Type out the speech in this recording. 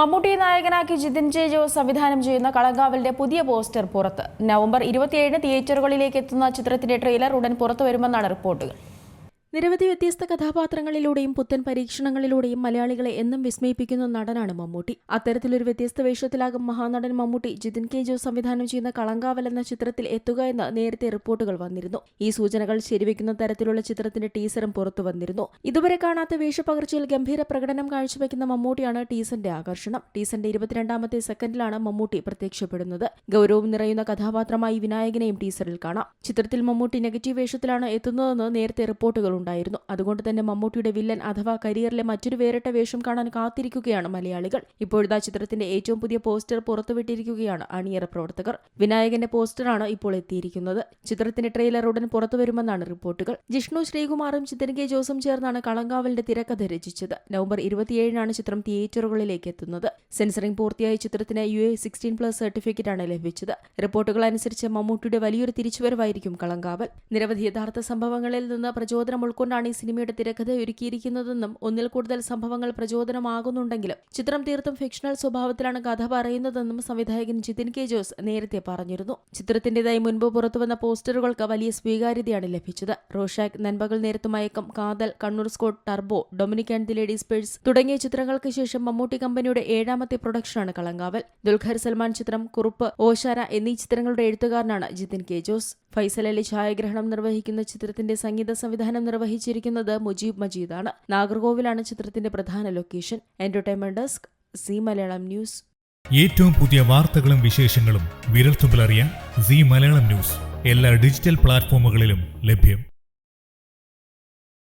മമ്മൂട്ടി നായകനാക്കി ജിതിൻ ജെ ജോസ് സംവിധാനം ചെയ്യുന്ന കളങ്കാവലിന്റെ പുതിയ പോസ്റ്റർ പുറത്ത്. നവംബർ ഇരുപത്തിയേഴിന് തിയേറ്ററുകളിലേക്ക് എത്തുന്ന ചിത്രത്തിന്റെ ട്രെയിലർ ഉടൻ പുറത്തു വരുമെന്നാണ് റിപ്പോർട്ടുകൾ. നിരവധി വ്യത്യസ്ത കഥാപാത്രങ്ങളിലൂടെയും പുത്തൻ പരീക്ഷണങ്ങളിലൂടെയും മലയാളികളെ എന്നും വിസ്മയിപ്പിക്കുന്ന നടനാണ് മമ്മൂട്ടി. അത്തരത്തിലൊരു വ്യത്യസ്ത വേഷത്തിലാകും മഹാനടൻ മമ്മൂട്ടി. ജിതിൻ കെ ജോസ് സംവിധാനം ചെയ്യുന്ന കളങ്കാവൽ എന്ന ചിത്രത്തിൽ എത്തുക എന്ന് നേരത്തെ റിപ്പോർട്ടുകൾ വന്നിരുന്നു. ഈ സൂചനകൾ ശരിവെക്കുന്ന തരത്തിലുള്ള ചിത്രത്തിന്റെ ടീസറും പുറത്തു വന്നിരുന്നു. ഇതുവരെ കാണാത്ത വേഷപ്പകർച്ചയിൽ ഗംഭീര പ്രകടനം കാഴ്ചവെക്കുന്ന മമ്മൂട്ടിയാണ് ടീസന്റെ ആകർഷണം. ടീസന്റെ ഇരുപത്തിരണ്ടാമത്തെ സെക്കൻഡിലാണ് മമ്മൂട്ടി പ്രത്യക്ഷപ്പെടുന്നത്. ഗൗരവം നിറയുന്ന കഥാപാത്രമായി വിനായകനെയും ടീസറിൽ കാണാം. ചിത്രത്തിൽ മമ്മൂട്ടി നെഗറ്റീവ് വേഷത്തിലാണ് എത്തുന്നതെന്ന് നേരത്തെ റിപ്പോർട്ടുകൾ ഉണ്ടായിരുന്നു. അതുകൊണ്ട് തന്നെ മമ്മൂട്ടിയുടെ വില്ലൻ അഥവാ കരിയറിലെ മറ്റൊരു വേറിട്ട വേഷം കാണാൻ കാത്തിരിക്കുകയാണ് മലയാളികൾ. ഇപ്പോഴത്തെ ചിത്രത്തിന്റെ ഏറ്റവും പുതിയ പോസ്റ്റർ പുറത്തുവിട്ടിരിക്കുകയാണ് അണിയറ പ്രവർത്തകർ. വിനായകന്റെ പോസ്റ്ററാണ് ഇപ്പോൾ എത്തിയിരിക്കുന്നത്. ചിത്രത്തിന്റെ ട്രെയിലർ ഉടൻ പുറത്തുവരുമെന്നാണ് റിപ്പോർട്ടുകൾ. ജിഷ്ണു ശ്രീകുമാറും ചിത്തൻ കെ ജോസും ചേർന്നാണ് കളങ്കാവലിന്റെ തിരക്കഥ രചിച്ചത്. നവംബർ ഇരുപത്തിയേഴിനാണ് ചിത്രം തിയേറ്ററുകളിലേക്ക് എത്തുന്നത്. സെൻസറിംഗ് പൂർത്തിയായ ചിത്രത്തിന് യു എ സിക്സ്റ്റീൻ പ്ലസ് സർട്ടിഫിക്കറ്റാണ് ലഭിച്ചത്. റിപ്പോർട്ടുകൾ അനുസരിച്ച് മമ്മൂട്ടിയുടെ വലിയൊരു തിരിച്ചുവരവായിരിക്കും കളങ്കാവൽ. നിരവധി യഥാർത്ഥ സംഭവങ്ങളിൽ നിന്ന് പ്രചോദനം ഉൾക്കൊണ്ടാണ് ഈ സിനിമയുടെ തിരക്കഥ ഒരുക്കിയിരിക്കുന്നതെന്നും ഒന്നിൽ കൂടുതൽ സംഭവങ്ങൾ പ്രചോദനമാകുന്നുണ്ടെങ്കിലും ചിത്രം തീർത്തും ഫിക്ഷണൽ സ്വഭാവത്തിലാണ് കഥ പറയുന്നതെന്നും സംവിധായകൻ ജിതിൻ കെ ജോസ് നേരത്തെ പറഞ്ഞിരുന്നു. ചിത്രത്തിന്റേതായി മുൻപ് പുറത്തുവന്ന പോസ്റ്ററുകൾക്ക് വലിയ സ്വീകാര്യതയാണ് ലഭിച്ചത്. Rorschach Nanpakal Nerathu Mayakkam Kaathal Kannur squad Turbo Dominic and the ladies purse തുടങ്ങിയ ചിത്രങ്ങൾക്ക് ശേഷം മമ്മൂട്ടി കമ്പനിയുടെ ഏഴാമത്തെ പ്രൊഡക്ഷനാണ് കളങ്കാവൽ ദുൽഖർ സൽമാൻ ചിത്രം കുറുപ്പ് ഓശാര എന്നീ ചിത്രങ്ങളുടെ എഴുത്തുകാരനാണ് ജിതിൻ കെ ജോസ്. ഫൈസൽ അലി ഛായാഗ്രഹണം നിർവഹിക്കുന്ന ചിത്രത്തിന്റെ സംഗീത സംവിധാനം നിർവഹിച്ചിരിക്കുന്നത് മുജീബ് മജീദാണ്. നാഗർകോവിലാണ് ചിത്രത്തിന്റെ പ്രധാന location. Entertainment desk Zee Malayalam news. ഏറ്റവും പുതിയ വാർത്തകളും വിശേഷങ്ങളും വിരൽത്തുമ്പിലറിയാൻ സി മലയാളം ന്യൂസ്. എല്ലാ ഡിജിറ്റൽ പ്ലാറ്റ്ഫോമുകളിലും ലഭ്യം.